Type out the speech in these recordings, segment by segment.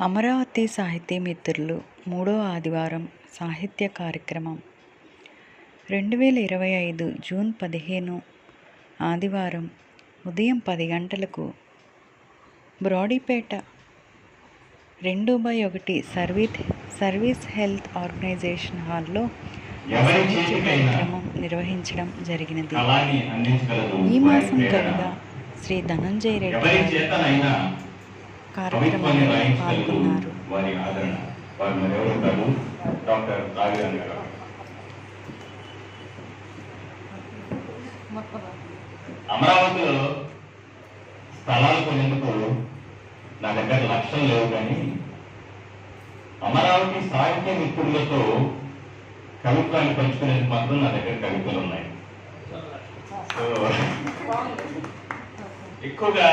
అమరావతి సాహితీ మిత్రులు మూడో ఆదివారం సాహిత్య కార్యక్రమం. రెండు వేల ఇరవై ఐదు జూన్ పదిహేను ఆదివారం ఉదయం పది గంటలకు బ్రాడీపేట రెండు బై ఒకటి సర్వీస్ సర్వీస్ హెల్త్ ఆర్గనైజేషన్ హాల్లో సాహిత్య కార్యక్రమం నిర్వహించడం జరిగినది. ఈ మాసం కవిగా శ్రీ ధనంజయ రెడ్డి ఎవరి గారు చేతనైనా కవిత్వాన్ని కార్యక్రమంలో పాల్గొన్నారు. వారి ఆదరణ వారు మరెవరు కాదు డాక్టర్ రాజధాని గారు అమరావతిలో స్థలాలు కొనేందుకు నా దగ్గర లక్షలు లేవు కానీ అమరావతి సాహిత్య మిత్రులతో కవిత్వాన్ని పంచుకునేందుకు మాత్రం నా దగ్గర కవితలు ఉన్నాయి. సో ఎక్కువగా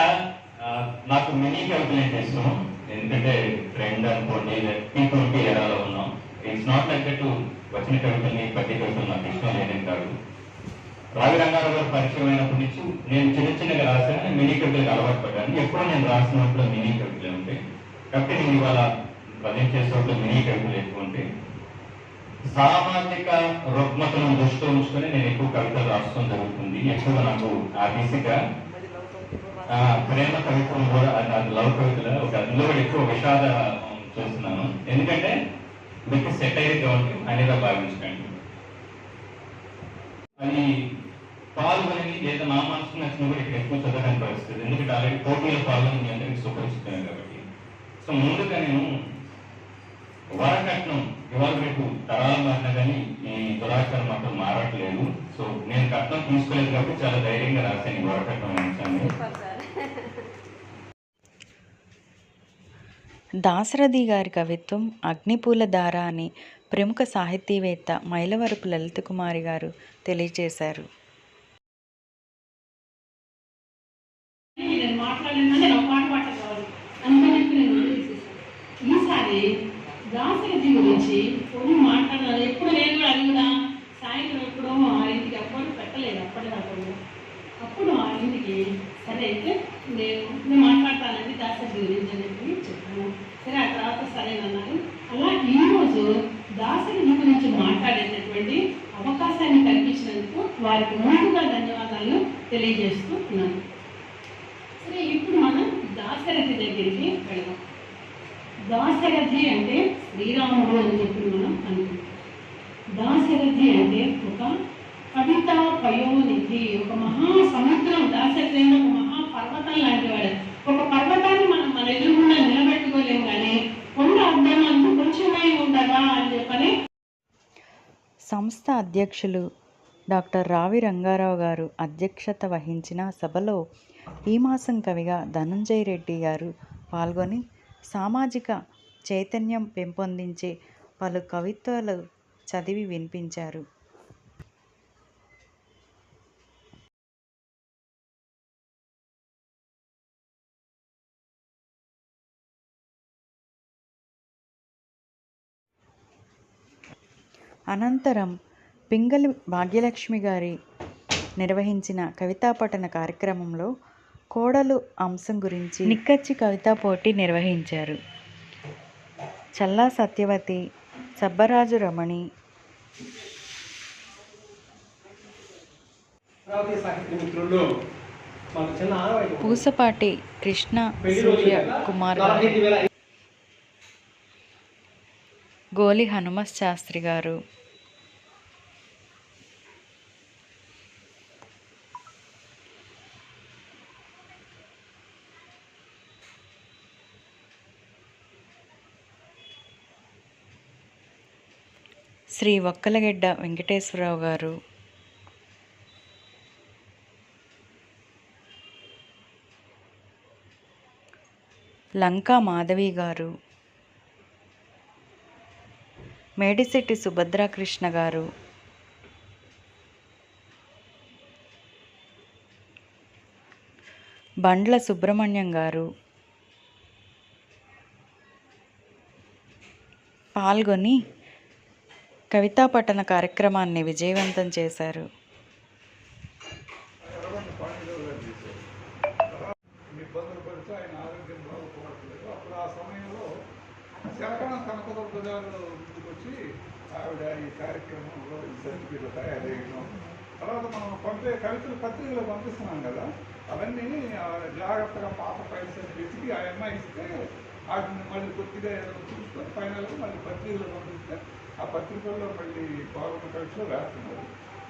నాకు మినీ కవితలు అంటే ఇష్టం ఎందుకంటే ట్రెండ్ అనుకోండి పీపుల్కి ఎరాలో ఉన్నాం. ఇట్స్ నాట్ లైక్ టు వచ్చిన కవితల్ని పట్టి కవితలు నాకు ఇష్టం లేదని కాదు. రావి రంగారావు గారు పరిచయం అయినప్పటి నుంచి నేను చిన్న చిన్నగా రాశాను మినీ కవితలకు అలవాటు పడ్డాను. ఎప్పుడో నేను రాసినప్పుడు మినీ కవితలే ఉంటాయి. కాబట్టి నేను ఇవాళ ప్రజెంట్ చేసేటప్పుడు మినీ కవితలు ఎక్కువ ఉంటాయి. సామాజిక రుగ్మతలను దృష్టిలో ఉంచుకొని నేను ఎక్కువ కవితలు రాసుకోవడం జరుగుతుంది. ఎక్కువగా నాకు ఆ దిశగా ప్రేమ కవిత్వం కూడా అది లవ్ కవితలు ఒక అందులో కూడా ఎక్కువ విషాద చూస్తున్నాను. ఎందుకంటే మీకు సెట్గా ఉంటుంది అనేది భావించకండి అది పాల్గొని లేదా నా మనసుకు నచ్చిన కూడా ఇక్కడ ఎక్కువ చదవడానికి పరిస్థితి ఎందుకంటే ఆల్రెడీ పోటీలో పాల్గొని అంటే మీకు సుపరిచితమే కాబట్టి. సో ముందుగా నేను వరకట్నం ఇవాళ రేపు తరాలు మారినా కానీ ఈ దురాచారం మాత్రం మారట్లేదు. సో నేను కట్నం తీసుకోలేదు కాబట్టి చాలా ధైర్యంగా రాశాను వరకట్నం అంశాన్ని దాశరథి గారి కవిత్వం అగ్నిపూల ధార అని ప్రముఖ సాహితీవేత్త మైలవరపు లలిత కుమారి గారు తెలియజేశారు. పాట పాట ఈసారి దాసరథి గురించి కొన్ని మాట్లాడాలి ఎప్పుడు నేను కూడా అది కూడా సాయంత్రం ఎప్పుడో ఆ ఇంటికి ఎప్పుడు పెట్టలేదు అప్పటిదాకా కూడా. అప్పుడు ఆ ఇంటికి సరే అయితే నేను నేను మాట్లాడతానండి దాసరథి గురించి అని చెప్పి చెప్పాను సరే ఆ తర్వాత సరేనన్నారు అలా ఈరోజు దాసరథి గురించి మాట్లాడేటటువంటి అవకాశాన్ని కల్పించినందుకు వారికి ముందుగా ధన్యవాదాలు తెలియజేస్తూ ఉన్నాను సరే ఇప్పుడు మనం దాశరథి దగ్గరికి వెళదాం దాశరథి అంటే శ్రీరాముడు అని చెప్పి మనం అనుకుంటాం దాశరథి అంటే ఒక కవిత పయోనిధి ఒక మహా సముద్రం ఒక మహా పర్వతం లాంటి వాడు. ఒక పర్వతాన్ని మనం మన ఎదురుగుండా నిలబెట్టుకోలేము కానీ ఉన్న అడ్డం అంటూ కొంచెమే ఉండదా అని చెప్పని సంస్థ అధ్యక్షులు డాక్టర్ రావి రంగారావు గారు అధ్యక్షత వహించిన సభలో ఈ మాసం కవిగా ధనంజయ రెడ్డి గారు పాల్గొని సామాజిక చైతన్యం పెంపొందించే పలు కవిత్వాలు చదివి వినిపించారు. అనంతరం పింగళి భాగ్యలక్ష్మి గారి నిర్వహించిన కవితా పఠన కార్యక్రమంలో కోడలు అంశం గురించి నిక్కచ్చి కవితా పోటీ నిర్వహించారు చల్లా సత్యవతి సబ్బరాజు రమణి. పూసపాటి కృష్ణ సూర్య కుమార్ గారు గోలి హనుమత్ శాస్త్రి గారు. శ్రీ ఒక్కలగెడ్డ వెంకటేశ్వరరావు గారు. లంకా మాధవి గారు. మేడిశెట్టి సుభద్రాకృష్ణ గారు. బండ్ల సుబ్రహ్మణ్యం గారు. పాల్గొని కవితా పఠన కార్యక్రమాన్ని విజయవంతం చేశారు. ఇబ్బందులు పడితే ఆయన ఆరోగ్యం బాగుపడట్లేదు అప్పుడు ఆ సమయంలో శరకణ కనకదుర్గ గారు వచ్చి ఆవిడ ఈ కార్యక్రమంలో ఈ సర్టిఫికెట్లు తయారు చేయడం తర్వాత మనం పంపే కవితలు పత్రికలు పంపిస్తున్నాం కదా అవన్నీ జాగ్రత్తగా పాత ఫైల్స్ వెతికి ఆ అమ్మాయి ఇస్తే వాటిని మళ్ళీ కొద్దిగా ఏదో చూసుకొని ఫైనల్గా మళ్ళీ పత్రికలు పంపిస్తే ఆ పత్రికల్లో మళ్ళీ బాగున్న కవితలు వేస్తున్నారు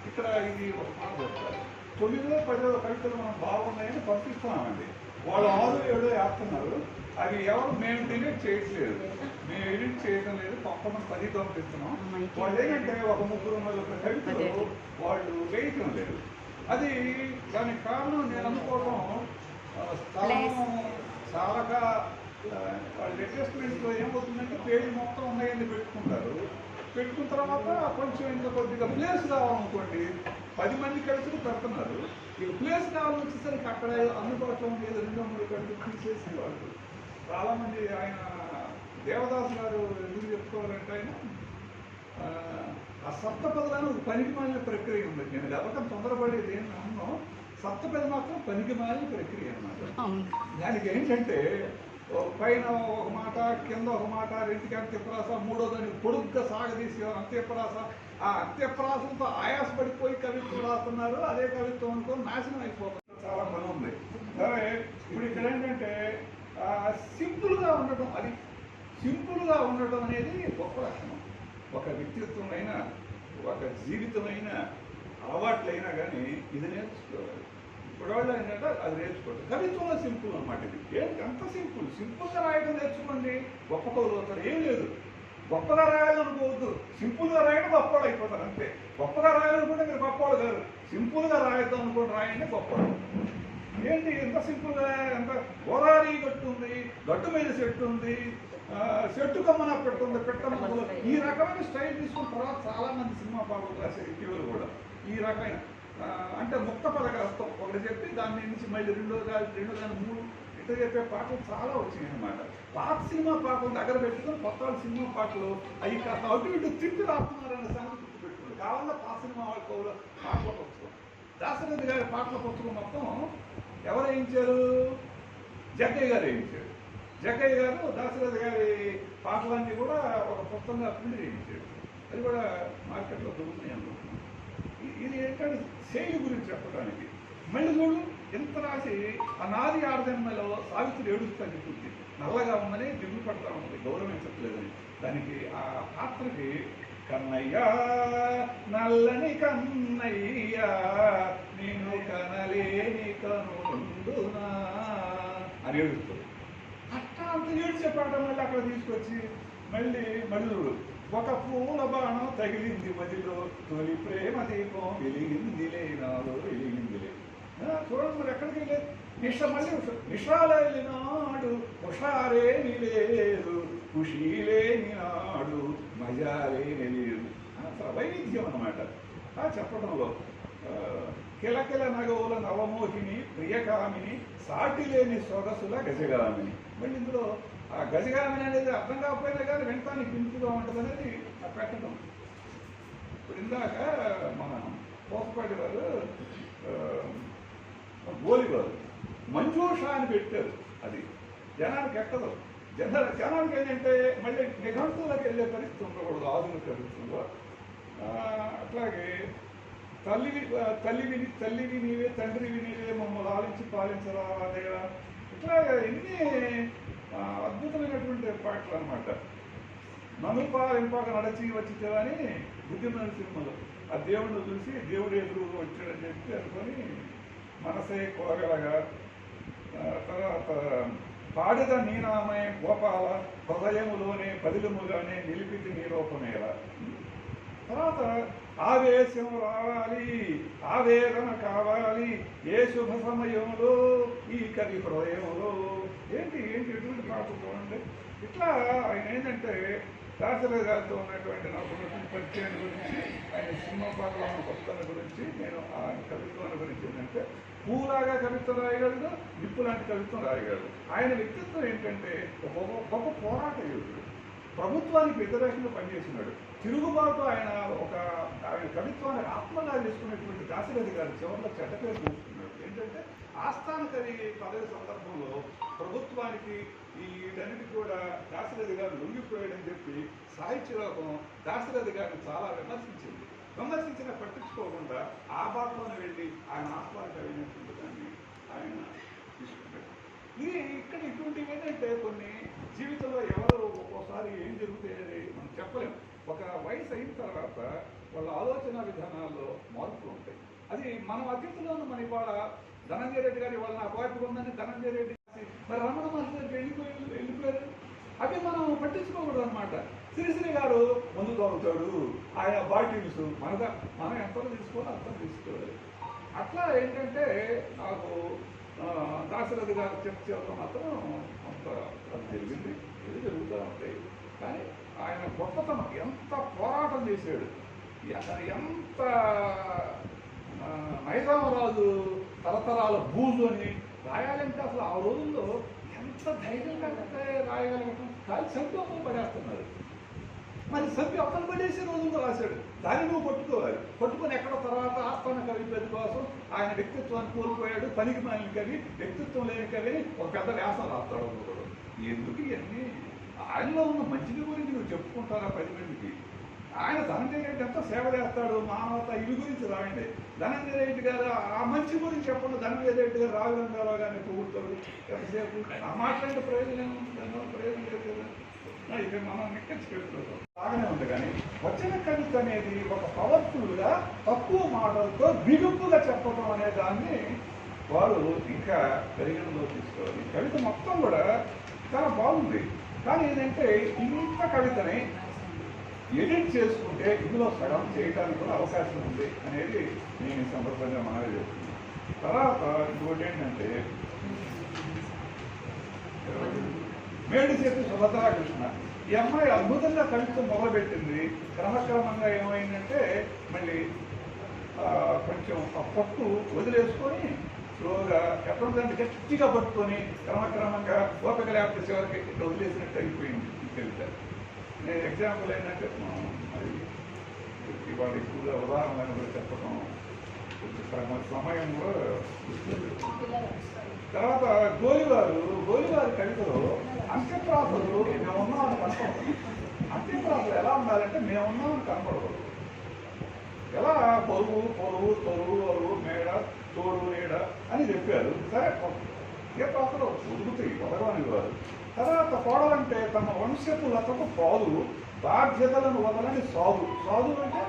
ఇక్కడ ఇది ఒక మాట చెప్తారు. తొమ్మిదో పదో కవితలు మనం బాగున్నాయని పంపిస్తున్నామండి. వాళ్ళు ఆరు ఏడో వేస్తున్నారు అవి ఎవరు మేము డిలీట్ చేయట్లేదు. మేము ఎడిట్ చేయడం లేదు. పంపమని పది పంపిస్తున్నాం వాళ్ళు ఏంటంటే ఒక ముగ్గురు నలుగురు కవితలు వాళ్ళు వేయటం లేదు. అది దానికి కారణం నేను అనుకోవడం స్థలం చాలాగా వాళ్ళ అడ్జస్ట్మెంట్లో ఏమవుతుందంటే పేజీ మొత్తం ఉన్నాయని పెట్టుకుంటారు. పెట్టుకున్న తర్వాత కొంచెం ఇంకా కొద్దిగా ప్లేస్ కావాలనుకోండి పది మంది కలిసి పెడుతున్నారు. ఇక ప్లేస్ కావాలని వచ్చేసరికి అక్కడ అందుబాటులో ఉండేది రెండు మూడు కలిసి తీసేసి వాళ్ళు చాలామంది ఆయన దేవదాస్ గారు ఎందుకు చెప్పుకోవాలంటే ఆయన ఆ, ఆ సప్తపదలను ఒక పనికి మాలిన ప్రక్రియ ఉంది. నేను ఎవరికం తొందరపడేది ఏం అన్నో సప్తపది మాత్రం పనికి మాలిన ప్రక్రియ అన్నమాట. దానికి ఏంటంటే ఓ పైన ఒక మాట కింద ఒక మాట రెండుకి అంత్యప్రాస మూడో దానికి పొడుగ్గా సాగదీసి అంత్యప్రాస ఆ అంత్యప్రాసంతో ఆయాసపడిపోయి కవిత్వం రాస్తున్నారు. అదే కవిత్వం అనుకో నాశనం అయిపోతుంది చాలా పని ఉంది. సరే ఇప్పుడు ఇక్కడ ఏంటంటే సింపుల్గా ఉండటం అది సింపుల్గా ఉండటం అనేది గొప్ప లక్షణం. ఒక వ్యక్తిత్వమైన ఒక జీవితమైన అలవాట్లైనా కానీ ఇది నేర్చుకోవాలి. ఇప్పుడు వాళ్ళు ఏంటంటే అది నేర్చుకోవాలి. కవిత్వంలో సింపుల్ అనమాట ఇది. ఏంటి? అంత సింపుల్. సింపుల్గా రాయడం నేర్చుకోండి. గొప్ప కవులు అవుతారు. ఏం లేదు. గొప్పగా రాయాలనుకోవద్దు. సింపుల్గా రాయడం గొప్పవాళ్ళు అయిపోతారు. అంతే. గొప్పగా రాయాలనుకుంటే మీరు గొప్పవాళ్ళు కాదు. సింపుల్గా రాయద్దాం అనుకోండి రాయండి గొప్పవాళ్ళు. ఏంటి? ఎంత సింపుల్గా ఎంత గోదావరి గట్టు ఉంది గట్టు మీద చెట్టు ఉంది చెట్టు కమ్మన పెట్టుంది పెట్టడం ఈ రకమైన స్టైల్ తీసుకున్న తర్వాత చాలా మంది సినిమా పాటలు రాసే ఇటీవల కూడా ఈ రకమైన అంటే ముక్త పదకాస్తం ఒకటి చెప్పి దాని నుంచి మళ్ళీ రెండో దాని రెండో దాని మూడు ఇట్లా చెప్పే పాటలు చాలా వచ్చినాయి అన్నమాట. పాత సినిమా పాటలు దగ్గర పెట్టుకుని కొత్త సినిమా పాటలు అవి కాస్త అటు ఇటు తిప్పి రాస్తున్నారనే సంగతి గుర్తుపెట్టుకోండి. కావాలన్నా పాత సినిమా వాళ్ళ కవులు పాటల పుస్తకం దాసరథి గారి పాటల పుస్తకం మొత్తం ఎవరు వేయించారు? జగ్గయ్య గారు వేయించారు. జగ్గయ్య గారు దాశరథి గారి పాటలన్నీ కూడా ఒక పుస్తకంగా ప్రింట్ చేయించాడు అది కూడా మార్కెట్లో దొరుకుతాయి అనుకుంటున్నాను ఇది ఏంటంటే శైలి గురించి చెప్పడానికి. మళ్ళీ చూడు ఎంత రాసి అనాది ఆడదమ్మలో సావిత్రి ఏడుస్తుంది పూర్తి నల్లగా ఉందని దిగులు పడతా ఉంది గౌరవించట్లేదని దానికి ఆ పాత్రకి కన్నయ్య నల్లని కన్నయ్య నేను కనలేని కనుండునా అని ఏడుస్తుంది అంత ఏడ్చే పాఠం మళ్ళీ అక్కడ తీసుకొచ్చి మళ్ళీ మళ్ళీ ఒక పూల బాణం తగిలింది మదిలో తొలి ప్రేమ దీపం వెలిగింది లేనాడు వెలిగింది చూడండి మరి ఎక్కడికి వెళ్ళేది? నిష మళ్ళీ నిషాలేని నాడు హుషారేని లేదు ఖుషీలేని నాడు మజాలేని లేదు. వైవిధ్యం అన్నమాట. ఆ చెప్పడంలో కిలకిల నగవుల నవమోహిని ప్రియకామిని సాటి లేని సొగసుల గజగామిని. మళ్ళీ ఇందులో ఆ గజగామిని అనేది అర్థం కాకపోయినా కానీ వెంటనే పింపుగా ఉంటుంది అనేది పెట్టడం ఇప్పుడు ఇందాక మన పోసపాటి వారు గోలివారు మంజూష అని పెట్టారు. అది జనానికి ఎక్కదు. జన జనానికి ఏంటంటే మళ్ళీ నిఘంతులకు వెళ్ళే పరిస్థితి ఉండకూడదు ఆధునిక పరిస్థితుల్లో. అట్లాగే తల్లివి ఆ, తల్లివి తల్లివి నీవే తండ్రివి నీవే మమ్మల్ని ఆలించి పాలించరా దేవా ఇట్లా ఎన్ని అద్భుతమైనటువంటి పాటలు అనమాట నన్ను పాలింపాక నడచి వచ్చితే అని బుద్ధిమైన సినిమాలో ఆ దేవుడిని చూసి దేవుడు ఎదురు వచ్చాడని చెప్పి అనుకొని మనసే కోగలగా తర్వాత పాడద నీనామయ గోపాల హృదయములోనే పదిలముగానే నిలిపితి నీరూపమేలా తర్వాత ఆవేశం రావాలి ఆవేదన కావాలి. ఏ శుభ సమయంలో ఈ కవి హృదయంలో? ఏంటి ఏంటి ఎటువంటి పాట ఇట్లా ఆయన ఏంటంటే దాసరాజు గారితో ఉన్నటువంటి నాకు ఉన్నటువంటి పరిచయం గురించి ఆయన సినిమా పాటల కొత్తల గురించి నేను ఆయన కవిత్వాన్ని గురించి ఏంటంటే పూలాగా కవిత్వం రాయగలడు నిప్పు లాంటి కవిత్వం రాయగలడు. ఆయన వ్యక్తిత్వం ఏంటంటే ఒక గొప్ప పోరాట యోగుడు ప్రభుత్వానికి వ్యతిరేకంగా పనిచేస్తున్నాడు. తిరుగుబాటు ఆయన ఒక ఆయన కవిత్వాన్ని ఆత్మగా చేసుకునేటువంటి దాశరథి గారు చివరిలో చెడ్డ పేరు చూస్తున్నాడు. ఏంటంటే ఆస్థాన కవి పదవి సందర్భంలో ప్రభుత్వానికి ఈ కూడా దాశరథి గారు లొంగిపోయాడని చెప్పి సాహిత్య లోకం దాశరథి గారిని చాలా విమర్శించింది. విమర్శించిన పట్టించుకోకుండా ఆ బాటలోనే వెళ్ళి ఆయన ఆహ్వాన కవినటువంటి దాన్ని ఆయన ఇది ఇక్కడ ఇటువంటివి ఏంటంటే కొన్ని జీవితంలో ఎవరు ఒక్కోసారి ఏం జరుగుతాయని మనం చెప్పలేం. ఒక వయసు అయిన తర్వాత వాళ్ళ ఆలోచన విధానాల్లో మార్పులు ఉంటాయి. అది మనం అతిథిలోనూ మన ఇవాళ ధనంజయ రెడ్డి గారి వాళ్ళ నాకు ఉందని ధనంజయ రెడ్డి మరి రమణ మహర్షి గారికి వెళ్ళిపోయి వెళ్ళిపోయారు. అవి మనం పట్టించుకోకూడదు అనమాట శ్రీశ్రీ గారు ముందు తోగుతాడు ఆయన బాటిల్స్ మనగా మనం ఎంత తీసుకోవాలి అంత తీసుకోవాలి. అట్లా ఏంటంటే నాకు దాశరథి గారు చర్చలో మాత్రం కొంత అది జరిగింది. ఇది జరుగుతూ ఉంటాయి. కానీ ఆయన గొప్పతనం ఎంత పోరాటం చేశాడు. ఎంత ఆ, నైజామరాజు తరతరాల భూజు అని రాయాలంటే అసలు ఆ రోజుల్లో ఎంత ధైర్యం రాయగలగటం కాదు సంతోషం పడేస్తున్నారు. మరి సభ్యు అతను పడేసే రోజుల్లో రాశాడు. దాన్ని నువ్వు పట్టుకోవాలి. పట్టుకొని ఎక్కడ తర్వాత ఆస్థాన కవి కోసం ఆయన వ్యక్తిత్వాన్ని కోల్పోయాడు పనికి మాలిన కవి వ్యక్తిత్వం లేని కవి ఒక పెద్ద వ్యాసం రాస్తాడు ఒకడు ఎందుకు ఇవన్నీ? ఆయనలో ఉన్న మంచిని గురించి నువ్వు చెప్పుకుంటారా పది మందికి? ఆయన ధనంజయ ఎంత సేవ చేస్తాడు మానవత ఇవి గురించి రాయండి. ధనంజయ రెడ్డి గారు ఆ మంచి గురించి చెప్పండి. ధనంజయ రెడ్డి గారు రాఘవేంద్రరావు గారిని పొగుడుతాడు. ఎంతసేపు? ఆ మాట్లాడితే ప్రయోజనం దానివల్ల ప్రయోజనం లేదు కదా. ఇది మనం నిక్కచ్చి బాగానే ఉంది కానీ వచ్చిన కవిత అనేది ఒక పవర్ఫుల్గా తక్కువ మాటలతో బిగుపుగా చెప్పడం అనే దాన్ని వారు ఇంకా పరిగణలో తీసుకోవాలి. కవిత మొత్తం కూడా చాలా బాగుంది. కానీ ఏంటంటే ఇంత కవితని ఎడిట్ చేసుకుంటే ఇందులో సగం చేయడానికి కూడా అవకాశం ఉంది అనేది నేను ఈ సందర్భంగా మనవి చేస్తున్నాను. తర్వాత ఇంకోటి ఏంటంటే మేడి చెప్పి సుభద్రాకృష్ణ. ఈ అమ్మాయి అద్భుతంగా కవిత్వం మొదలుపెట్టింది. క్రమక్రమంగా ఏమైందంటే మళ్ళీ కొంచెం ఆ పట్టు వదిలేసుకొని స్లోగా ఎప్పటికంటే గట్టిగా పట్టుకొని క్రమక్రమంగా ఓపిక లేకపోతే చివరికి ఇట్లా వదిలేసినట్టు అయిపోయింది కవిత. నేను ఎగ్జాంపుల్ ఏంటంటే మనం అది ఇవాళ ఎక్కువగా ఉదాహరణలు చెప్పడం కొంచెం సమయంలో తర్వాత గోలివారు గోలివారి కవితలో అంత్యప్రాసలు మేము ఉన్నామని కనపడదు అంత్యప్రాసలు ఎలా ఉండాలంటే మేము ఉన్నామని కనపడదు ఎలా పొరుగు పొరుగు తొరుగు అరువు మేడ తోడు నీడ అని చెప్పారు. సరే ఏ ప్రాసలు ఉదుగుతాయి వదలని వారు. తర్వాత కోడలంటే తమ వంశపు లతకు పాదు బాధ్యతలను వదలని సాధు. సాధు అంటే?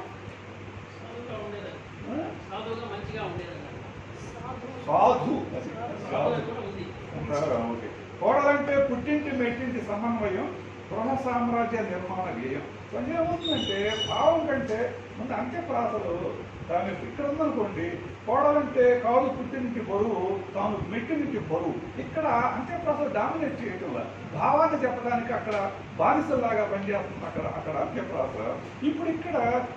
సాధు. ఓకే. కోడలంటే పుట్టింటి మెట్టింటి సమన్వయం గృహ సామ్రాజ్య నిర్మాణ వ్యయం కొంచెం ఏమవుతుందంటే భావం కంటే ముందు అంత్యప్రాసలు దాని ఇక్కడ ఉందనుకోండి కోడలంటే కాలు పుట్టి నుంచి బరువు తాను మెట్టినికి బరువు. ఇక్కడ అంత్యప్రాసలు డామినేట్ చేయటం వల్ల భావాన్ని చెప్పడానికి అక్కడ బానిసల్లాగా పనిచేస్తుంది అక్కడ అక్కడ అంత్యప్రాస ఇప్పుడు ఇక్కడ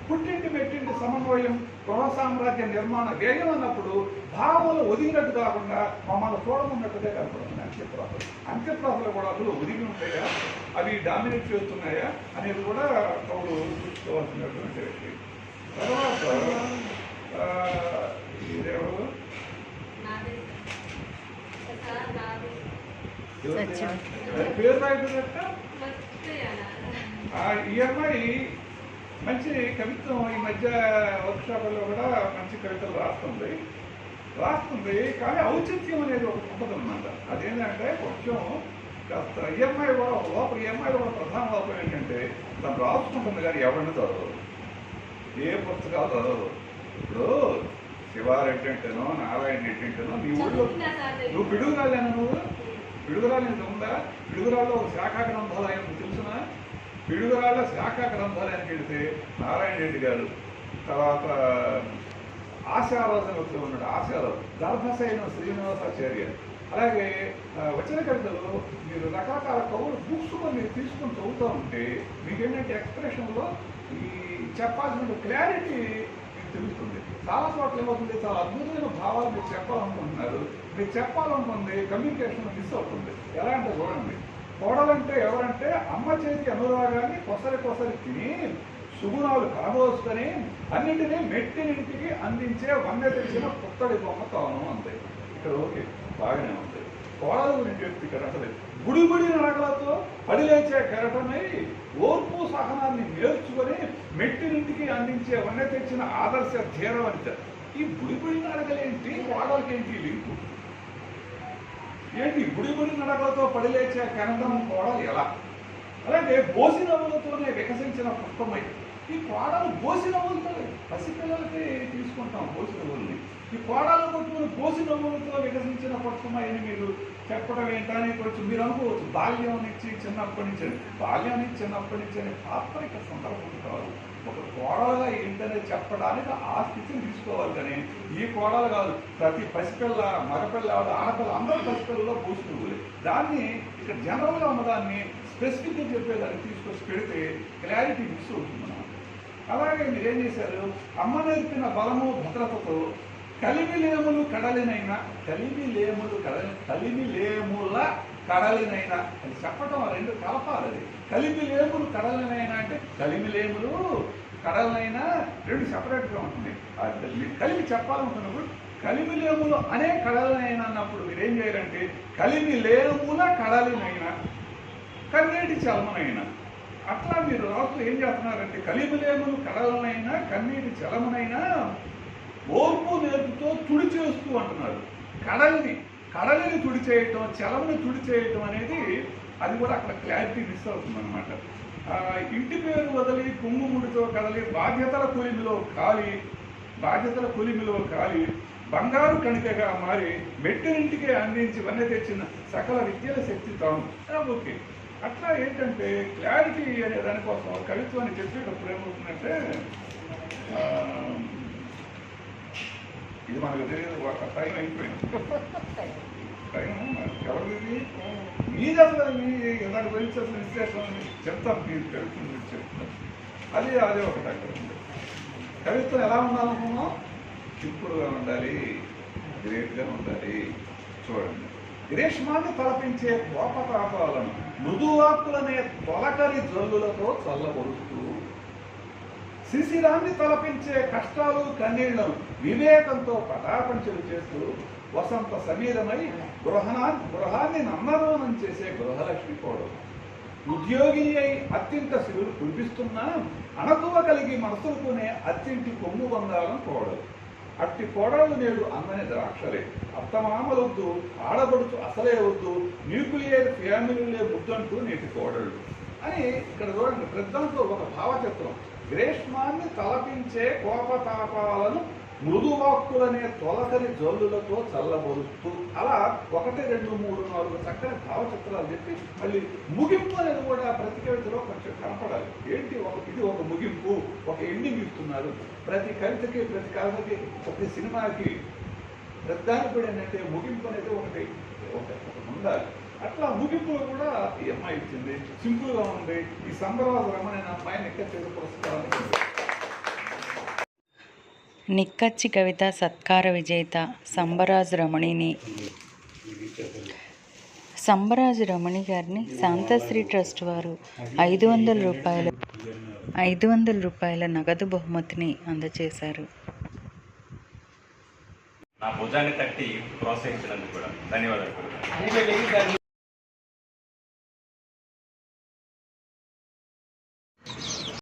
పుట్టింటి మెట్టింటి సమన్వయం గృహ సామ్రాజ్య నిర్మాణ వ్యయం అన్నప్పుడు భావాలు ఒదిగినట్టు కాకుండా మమ్మల్ని చూడమన్నట్టుగా కనపడుతుంది అంత్యప్రాసలు అంత్యప్రాసలు కూడా అందులో ఒదిగి ఉంటాయా? అవి డామినేట్ చేస్తున్నాయా? అనేది కూడా కవులు చూసుకోవాల్సినటువంటి తర్వాత ఇదేవరు పేరు రాయటం మంచి కవిత్వం ఈ మధ్య వర్క్షాపుల్లో కూడా మంచి కవితలు రాస్తుంది. రాస్తుంది కానీ ఔచిత్యం అనేది ఒకటి ఉంటుందన్నమాట అదేంటంటే కొంచెం కాస్త ఈఎంఐ కూడా లోపల ఈఎంఐ కూడా ప్రధాన లోపం ఏంటంటే తను రాసుకుంటుంది కానీ ఎవరిని చదవదు. ఏ పుస్తకాలు చదవదు. ఇప్పుడు శివారెడ్డి అంటేనో నారాయణ రెడ్డి అంటేనో నీ ఊళ్ళో నువ్వు పిడుగురాలేనా నువ్వు? పిడుగురాలు నీకు ఉందా? పిడుగురాల్లో ఒక శాఖా గ్రంథాలయం తెలుసునా? పిడుగురాళ్ళ శాఖా గ్రంథాలయానికి వెళితే నారాయణ రెడ్డి గారు తర్వాత ఆశారాధన వస్తూ ఉన్నాడు ఆశారాధన గర్భశైన శ్రీనివాసాచార్య. అలాగే వచ్చిన కవితలు మీరు రకరకాల కవులు బుక్స్ కొన్ని తీసుకొని చదువుతూ ఉంటే మీకేంటంటే ఎక్స్ప్రెషన్లో ఈ చెప్పాల్సిన క్లారిటీ మీకు తెలుస్తుంది. చాలా చోట్ల ఏమవుతుంది? చాలా అద్భుతమైన భావాలు మీరు చెప్పాలనుకుంటున్నారు. మీరు చెప్పాలనుకుంది కమ్యూనికేషన్ మిస్ అవుతుంది. ఎలా అంటే చూడండి కోడలంటే ఎవరంటే అమ్మ చేతి అనురాగాన్ని కొసరి కొసరి తిని సుగుణాలు కనబోసుకొని అన్నింటినీ మెట్టినింటికి అందించే వన్నె తెలిసిన పుత్తడి బొమ్మ తాను అంతే ఇక్కడ ఓకే. బాగానే ఉంది కోడల గురించి చెప్తే ఇక్కడ అసలు గుడి గుడి నడకలతో పడిలేచే కెరటమై ఓర్పు సహనాన్ని నేర్చుకొని మెట్టినింటికి అందించే వన్నె తెచ్చిన ఆదర్శ ధీరవంత ఈ గుడి గుడి నడకలేంటి? కోడలకేంటి లింకు? ఏంటి? గుడిబడి నడకలతో పడిలేచే కెరటం కోడలు ఎలా? అలాగే బోసినవులతోనే వికసించిన పుష్పమై ఈ కోడలు బోసి నవ్వులతో పసిపిల్లలకి తీసుకుంటాం పోసిన నవ్వుల్ని ఈ కోడలు కొట్టుకుని బోసి నవ్వులతో వికసించిన పుష్పమై మీరు చెప్పడం ఏంటని కొంచెం మీరు అనుకోవచ్చు. బాల్యం నుంచి చిన్నప్పటి నుంచి అని. బాల్యం నుంచి చిన్నప్పటి నుంచి అని పాత్ర ఇక్కడ సందర్భం కాదు. ఒక కోడలుగా ఏంటనే చెప్పడానికి ఆ స్థితిని తీసుకోవాలి కానీ ఈ కోడలు కాదు. ప్రతి పసిపిల్ల మగపిల్ల ఆడపిల్ల అందరూ పసిపిల్లలో బోసి దాన్ని ఇక్కడ జనరల్గా ఉన్నదాన్ని స్పెసిఫిక్గా చెప్పేదాన్ని తీసుకొచ్చి పెడితే క్లారిటీ మిస్ అవుతుంది అలాగే మీరేం చేశారు? అమ్మ నేర్పిన బలము భద్రతతో కలిమిలేములు కడలినైనా కలిమి లేములు కడలి కలిమిలేముల కడలినైనా అది చెప్పటం ఆ రెండు కలపాలి అది. కలిమిలేములు కడలినైనా అంటే కలిమి లేములు కడలనైనా రెండు సపరేట్గా ఉంటుంది. అది కలిమి చెప్పాలనుకున్నప్పుడు కలిమి లేములు అనే కడలనైనా అన్నప్పుడు మీరేం చేయాలంటే కలిమి లేముల కడలినైనా కన్నీటి చలమనైనా అట్లా మీరు రాస్తూ ఏం చేస్తున్నారంటే కలిమిలేములు కడలనైనా కన్నీటి జలమునైనా ఓర్పు నేర్పుతో తుడి చేస్తూ అంటున్నారు. కడలిని కడలిని తుడి చేయటం తుడిచేయటం తుడి చేయటం అనేది అది కూడా అక్కడ క్లారిటీ మిస్ అవుతుంది అనమాట ఇంటి పేరు వదిలి కుంగుముడితో కదలి బాధ్యతల కొలిమిలో కాలి బాధ్యతల కొలిమిలో కాలి బంగారు కణికగా మారి మెట్టినింటికే అందించి వన్నె తెచ్చిన సకల విద్యల శక్తి తాను. ఓకే. అట్లా ఏంటంటే క్లారిటీ అనే దానికోసం కవిత్వాన్ని చెప్పేటప్పుడు ఏమవుతుందంటే ఇది మనకు తెలియదు ఒక టైం అయిపోయింది. టైం ఎవరిది? మీద అసలు మీ దాని గురించి అసలు విశ్లేషణ చెప్తాం మీరు కవిత్వం గురించి చెప్తాం. అది అదే ఒకటి అక్కడ ఉంది కవిత్వం ఎలా ఉండాలనుకున్నాం? సింపుల్గా ఉండాలి గ్రేట్గా ఉండాలి. చూడండి. గ్రీష్మాన్ని తలపించే కోపతాపాలను మృదువాకులనే తొలకరి జల్లులతో చల్లబరుస్తూ శిశిరాన్ని తలపించే కష్టాలు కన్నీళ్ళను వివేకంతో పటాపంచలు చేస్తూ వసంత సమీరమై గృహనా గృహాన్ని నన్నదోనం చేసే గృహలక్ష్మి కోడలు. ఉద్యోగి అయి అత్యంత శివుడు కురిపిస్తున్నా అణకువ కలిగి మనసులుకునే అత్యంటి కొమ్ము బంగారం కోడలు. అట్టి కోడళ్ళు నేడు అందని ద్రాక్షలే. అత్తమామలొద్దు ఆడబడుచు అసలే వద్దు న్యూక్లియర్ ఫ్యామిలీలే ముద్దంటూ నేటి కోడళ్ళు. అని ఇక్కడ చూడండి పెద్దంతో ఒక భావచిత్రం. గ్రేష్మాన్ని తలపించే కోపతాపాలను మృదువాక్కులనే తొలకరి జల్లులతో చల్లబరుస్తూ అలా ఒకటి రెండు మూడు నాలుగు చక్కని భావచిత్రాలు చెప్పి మళ్ళీ ముగింపు అనేది కూడా ప్రతి కవితలో కొంచెం కనపడాలి. ఏంటి ఒక ఇది ఒక ముగింపు ఒక ఎండింగ్ ఇస్తున్నారు. ప్రతి కవితకి ప్రతి కథకి ప్రతి సినిమాకి ప్రధాని కూడా ఏంటంటే ముగింపు అనేది ఒకటి ఒక- ఒకటి ఉండాలి. అట్లా ముగింపులో కూడా ఈ అమ్మాయి ఇచ్చింది. సింపుల్గా ఉంది. ఈ సంబరాజు రమణ అమ్మాయిని ఎక్కడ చేసే పురస్కారానికి నిక్కచ్చి కవిత సత్కార విజేత సంబరాజు రమణిని. సంబరాజు రమణి గారిని శాంతశ్రీ ట్రస్ట్ వారు ఐదు వందల రూపాయల ఐదు వందల రూపాయల నగదు బహుమతిని అందజేశారు నా భుజాన్ని తట్టి ప్రోత్సహించినందుకు కూడా ధన్యవాదాలు.